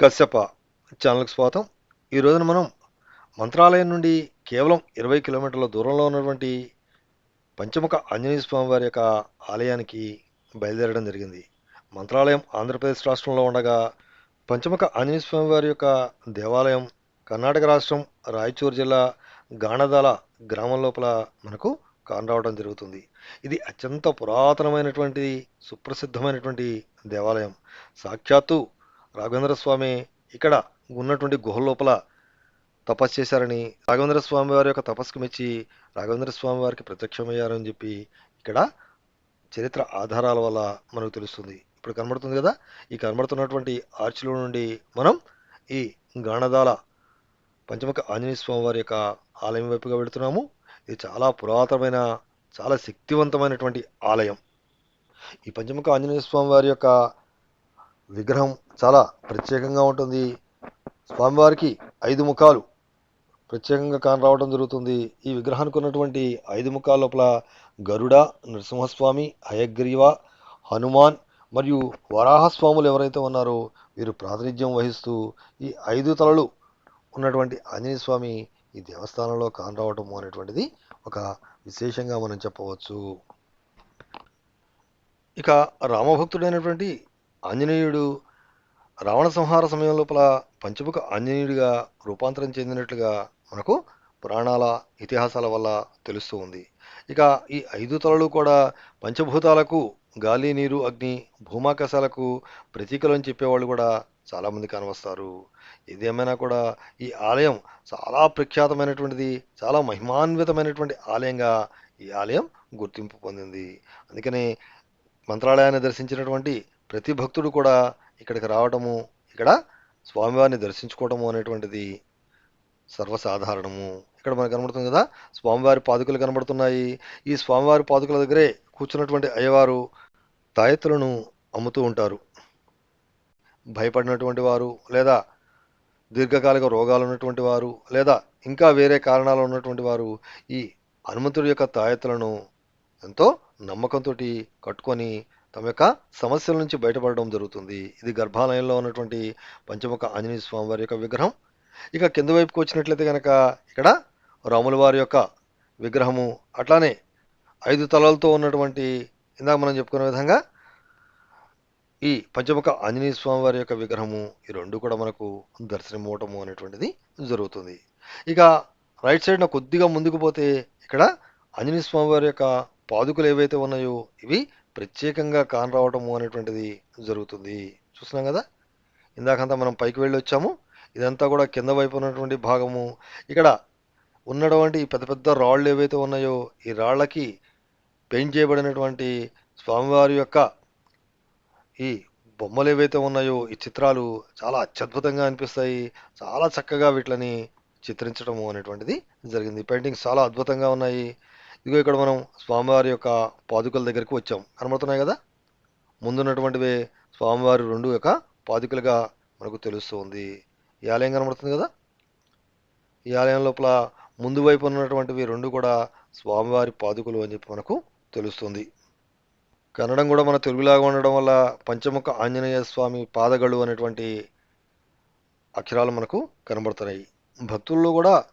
కశ్యప ఛానల్కి స్వాగతం. ఈ రోజున మనం మంత్రాలయం నుండి కేవలం ఇరవై కిలోమీటర్ల దూరంలో ఉన్నటువంటి పంచముఖ ఆంజనేయ స్వామి వారి యొక్క ఆలయానికి బయలుదేరడం జరిగింది. మంత్రాలయం ఆంధ్రప్రదేశ్ రాష్ట్రంలో ఉండగా పంచముఖ ఆంజనేయ స్వామి వారి యొక్క దేవాలయం కర్ణాటక రాష్ట్రం రాయచూరు జిల్లా గాణదాల గ్రామం లోపల మనకు కానరావడం జరుగుతుంది. ఇది అత్యంత పురాతనమైనటువంటి సుప్రసిద్ధమైనటువంటి దేవాలయం. సాక్షాత్తు రాఘవేంద్ర స్వామి ఇక్కడ ఉన్నటువంటి గుహ లోపల తపస్సు చేశారని రాఘవేంద్ర స్వామి వారి యొక్క తపస్సుకు మెచ్చి రాఘవేంద్ర స్వామి వారికి ప్రత్యక్షమయ్యారని చెప్పి ఇక్కడ చరిత్ర ఆధారాల వల్ల మనకు తెలుస్తుంది. ఇప్పుడు కనబడుతుంది కదా? ఈ కనబడుతున్నటువంటి ఆర్చిలో నుండి మనం ఈ గాణదాల పంచముఖ ఆంజనేయ స్వామి వారి యొక్క ఆలయం వైపుగా వెళుతున్నాము. ఇది చాలా పురాతనమైన చాలా శక్తివంతమైనటువంటి ఆలయం. ఈ పంచముఖ ఆంజనేయ స్వామి వారి యొక్క విగ్రహం చాలా ప్రత్యేకంగా ఉంటుంది. స్వామివారికి ఐదు ముఖాలు. ప్రత్యేకంగా కానరావడం జరుగుతుంది. ఈ విగ్రహానికి ఉన్నటువంటి ఐదు ముఖాల లోపల గరుడ నరసింహస్వామి హయగ్రీవ హనుమాన్ మరియు వరాహస్వాములు ఎవరైతే ఉన్నారో వీరు ప్రాతినిధ్యం వహిస్తూ ఈ ఐదు తలలు ఉన్నటువంటి ఆంజనేయ స్వామి ఈ దేవస్థానంలో కానరావటం అనేటువంటిది ఒక విశేషంగా మనం చెప్పవచ్చు. ఇక రామభక్తుడైనటువంటి ఆంజనేయుడు రావణ సంహార సమయం లోపల పంచముఖ ఆంజనేయుడిగా రూపాంతరం చెందినట్లుగా మనకు పురాణాల ఇతిహాసాల వల్ల తెలుస్తూ ఉంది. ఇక ఈ ఐదు తలలు కూడా పంచభూతాలకు గాలి నీరు అగ్ని భూమాకాశాలకు ప్రతీకలని చెప్పేవాళ్ళు కూడా చాలామంది కనవస్తారు. ఏదేమైనా కూడా ఈ ఆలయం చాలా ప్రఖ్యాతమైనటువంటిది చాలా మహిమాన్వితమైనటువంటి ఆలయంగా ఈ ఆలయం గుర్తింపు పొందింది. అందుకనే మంత్రాలయాన్ని దర్శించినటువంటి ప్రతి భక్తుడు కూడా ఇక్కడికి రావటము ఇక్కడ స్వామివారిని దర్శించుకోవటము అనేటువంటిది సర్వసాధారణము. ఇక్కడ మనకు కనబడుతుంది కదా స్వామివారి పాదుకలు కనబడుతున్నాయి. ఈ స్వామివారి పాదుకల దగ్గరే కూర్చున్నటువంటి అయ్యవారు తాయెత్తులను అమ్ముతూ ఉంటారు. భయపడినటువంటి వారు లేదా దీర్ఘకాలిక రోగాలు ఉన్నటువంటి వారు లేదా ఇంకా వేరే కారణాలు ఉన్నటువంటి వారు ఈ హనుమంతుడి యొక్క తాయెత్తులను ఎంతో నమ్మకంతో కట్టుకొని తమ యొక్క సమస్యల నుంచి బయటపడడం జరుగుతుంది. ఇది గర్భాలయంలో ఉన్నటువంటి పంచముఖ ఆంజనేయ స్వామి వారి యొక్క విగ్రహం. ఇక కింద వైపుకి వచ్చినట్లయితే కనుక ఇక్కడ రాముల వారి యొక్క విగ్రహము అట్లానే ఐదు తలలతో ఉన్నటువంటి ఇందాక మనం చెప్పుకునే విధంగా ఈ పంచముఖ ఆంజనేయ స్వామి వారి యొక్క విగ్రహము ఈ రెండు కూడా మనకు దర్శనమవటము అనేటువంటిది జరుగుతుంది. ఇక రైట్ సైడ్న కొద్దిగా ముందుకు పోతే ఇక్కడ ఆంజనేయ స్వామి వారి యొక్క పాదుకలు ఏవైతే ఉన్నాయో ఇవి ప్రత్యేకంగా కానరావటము అనేటువంటిది జరుగుతుంది. చూస్తున్నాం కదా? ఇందాకంతా మనం పైకి వెళ్ళి వచ్చాము. ఇదంతా కూడా కింద వైపు ఉన్నటువంటి భాగము. ఇక్కడ ఉన్నటువంటి పెద్ద పెద్ద రాళ్ళు ఏవైతే ఉన్నాయో ఈ రాళ్ళకి పెయింట్ చేయబడినటువంటి స్వామివారి యొక్క ఈ బొమ్మలు ఏవైతే ఉన్నాయో ఈ చిత్రాలు చాలా అత్యద్భుతంగా అనిపిస్తాయి. చాలా చక్కగా వీటిని చిత్రించడము అనేటువంటిది జరిగింది. పెయింటింగ్స్ చాలా అద్భుతంగా ఉన్నాయి. ఇదిగో ఇక్కడ మనం స్వామివారి యొక్క పాదుకల దగ్గరికి వచ్చాం. కనబడుతున్నాయి కదా? ముందున్నటువంటివి స్వామివారి రెండు యొక్క పాదుకలుగా మనకు తెలుస్తుంది. ఈ ఆలయం కనబడుతుంది కదా? ఈ ఆలయం లోపల ముందు వైపు ఉన్నటువంటివి రెండు కూడా స్వామివారి పాదుకలు అని చెప్పి మనకు తెలుస్తుంది. కన్నడం కూడా మన తెలుగులాగా ఉండడం వల్ల పంచముఖ ఆంజనేయ స్వామి పాదగళ్ళు అనేటువంటి అక్షరాలు మనకు కనబడుతున్నాయి. భక్తుల్లో కూడా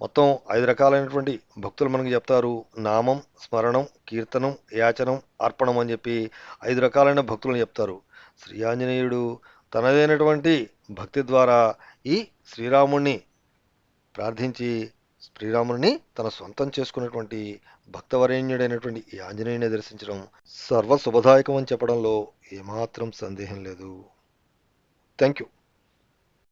మొత్తం ఐదు రకాలైనటువంటి భక్తులు మనకి చెప్తారు. నామం స్మరణం కీర్తనం యాచనం అర్పణం అని చెప్పి ఐదు రకాలైన భక్తులను చెప్తారు. శ్రీ ఆంజనేయుడు తనదైనటువంటి భక్తి ద్వారా ఈ శ్రీరాముణ్ణి ప్రార్థించి శ్రీరాముని తన సొంతం చేసుకున్నటువంటి భక్తవరేణ్యుడైనటువంటి ఈ ఆంజనేయుని దర్శించడం సర్వ శుభదాయకం అని చెప్పడంలో ఏమాత్రం సందేహం లేదు. Thank you